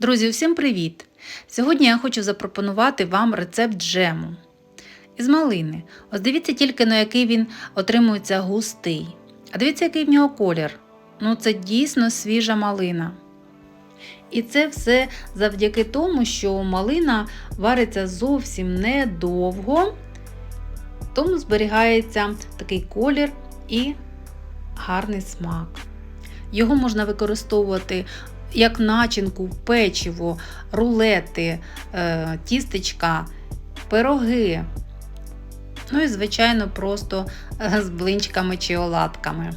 Друзі, всім привіт! Сьогодні я хочу запропонувати вам рецепт джему із малини. Ось дивіться тільки на який він отримується густий. А дивіться, який в нього колір. Ну, це дійсно свіжа малина. І це все завдяки тому, що малина вариться зовсім недовго, тому зберігається такий колір і гарний смак. Його можна використовувати як начинку, печиво, рулети, е, тістечка, пироги. Ну і, звичайно, просто е, з блинчиками чи оладками.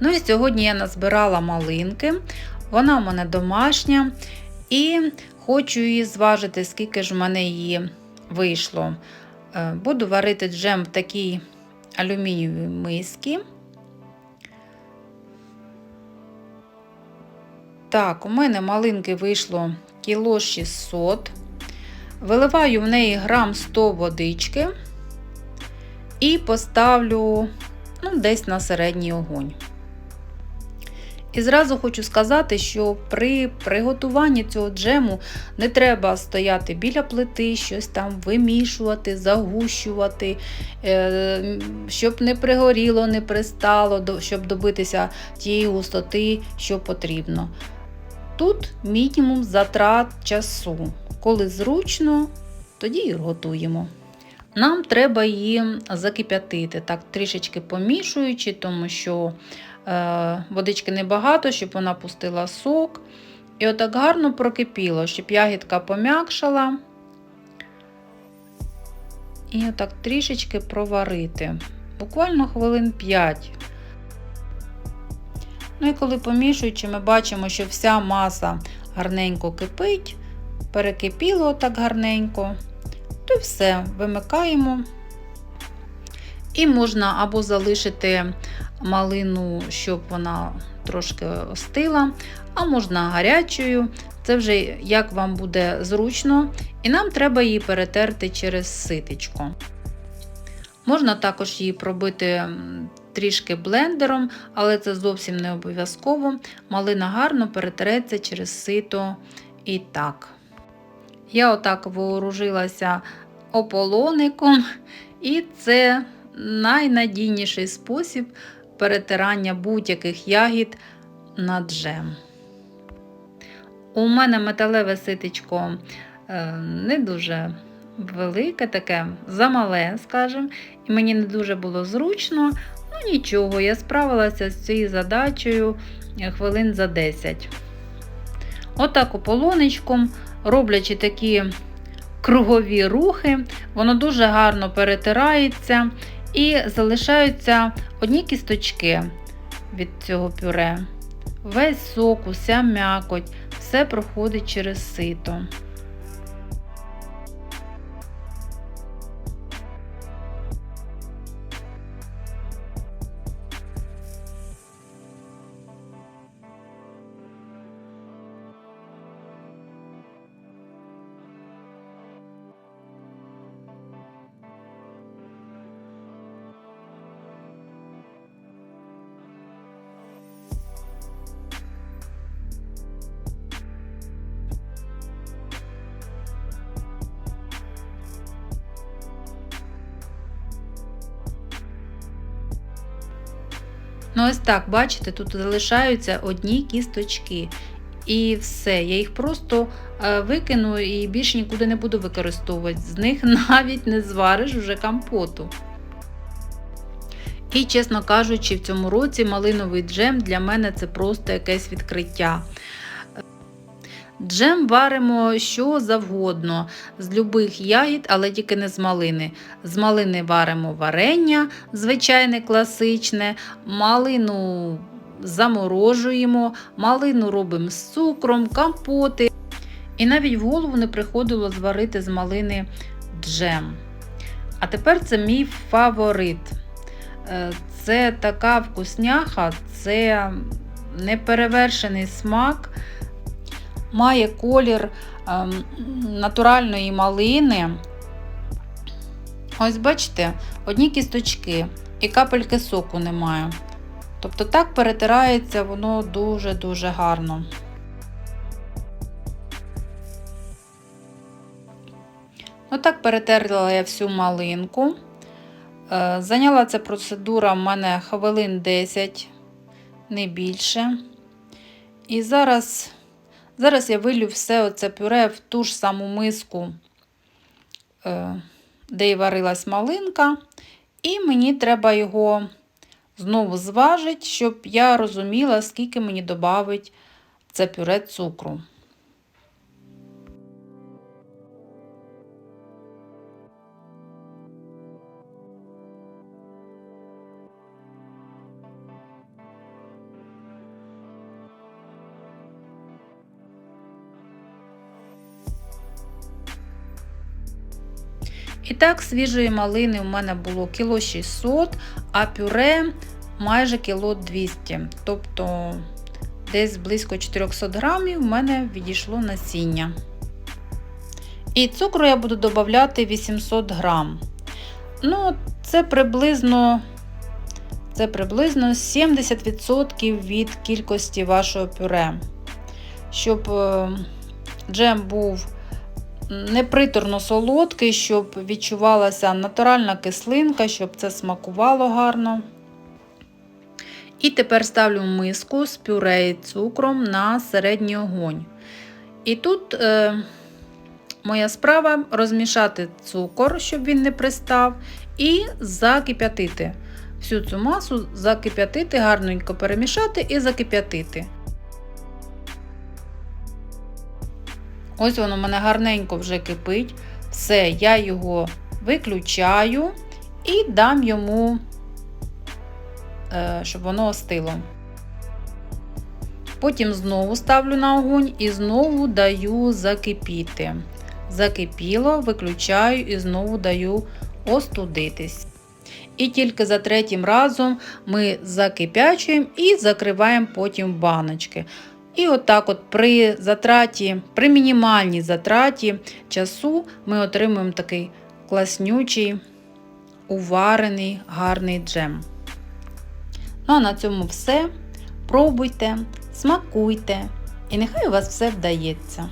Ну і сьогодні я назбирала малинки. Вона у мене домашня. І хочу її зважити, скільки ж в мене її вийшло. Е, Буду варити джем в такій алюмінієвій мисці. Так, у мене малинки вийшло кіло 600. Виливаю в неї грам 100 водички і поставлю ну, десь на середній огонь. І зразу хочу сказати, що при приготуванні цього джему не треба стояти біля плити, щось там вимішувати, загущувати, е, щоб не пригоріло, не пристало, щоб добитися тієї густоти, що потрібно. Тут мінімум затрат часу. Коли зручно, тоді і готуємо. Нам треба її закип'ятити, так трішечки помішуючи, тому що е, водички небагато, щоб вона пустила сок. І отак гарно прокипіло, щоб ягідка пом'якшала. І отак трішечки проварити. Буквально хвилин 5. Ну і коли помішуючи, ми бачимо, що вся маса гарненько кипить, перекипіло так гарненько, то все, вимикаємо. І можна або залишити малину, щоб вона трошки остила, а можна гарячою. Це вже як вам буде зручно, і нам треба її перетерти через ситечко. Можна також її пробити трішки блендером, але це зовсім не обов'язково. Малина гарно перетереться через сито і так. Я отак вооружилася ополоником, і це найнадійніший спосіб перетирання будь-яких ягід на джем. У мене металеве ситечко е, не дуже велике, таке замале, скажімо, і мені не дуже було зручно. Ну нічого, я справилася з цією задачею хвилин за 10. Отак ополонечком, роблячи такі кругові рухи, воно дуже гарно перетирається і залишаються одні кісточки від цього пюре. Весь сок, уся м'якоть, все проходить через сито. Ну, ось так, бачите, тут залишаються одні кісточки. І все, я їх просто е, викину і більше нікуди не буду використовувати. З них навіть не звариш вже компоту. І, чесно кажучи, в цьому році малиновий джем для мене це просто якесь відкриття. Джем варимо що завгодно, з любих ягід, але тільки не з малини. З малини варимо варення, звичайне класичне, малину заморожуємо, малину робимо з цукром, компоти. І навіть в голову не приходило зварити з малини джем. А тепер це мій фаворит. Е, це така вкусняха, це неперевершений смак має колір ем, натуральної малини. Ось, бачите, одні кісточки і капельки соку немає. Тобто так перетирається воно дуже-дуже гарно. Отак так перетерла я всю малинку. Е, зайняла ця процедура в мене хвилин 10, не більше. І зараз зараз я вилю все оце пюре в ту ж саму миску, е, де й варилась малинка. І мені треба його знову зважити, щоб я розуміла, скільки мені додавить це пюре цукру. І так, свіжої малини у мене було кіло 600, а пюре майже кіло 200. Тобто десь близько 400 грамів в мене відійшло насіння. І цукру я буду додавати 800 грам. Ну, це приблизно це приблизно 70% від кількості вашого пюре. Щоб е, джем був неприторно солодкий, щоб відчувалася натуральна кислинка, щоб це смакувало гарно. І тепер ставлю миску з пюре і цукром на середній огонь. І тут е, моя справа розмішати цукор, щоб він не пристав, і закип'ятити. Всю цю масу закип'ятити, гарненько перемішати і закип'ятити. Ось воно в мене гарненько вже кипить. Все, я його виключаю і дам йому, е, щоб воно остило. Потім знову ставлю на огонь і знову даю закипіти. Закипіло, виключаю і знову даю остудитись. І тільки за третім разом ми закипячуємо і закриваємо потім баночки. І отак от при затраті, при мінімальній затраті часу ми отримуємо такий класнючий, уварений, гарний джем. Ну а на цьому все. Пробуйте, смакуйте, і нехай у вас все вдається.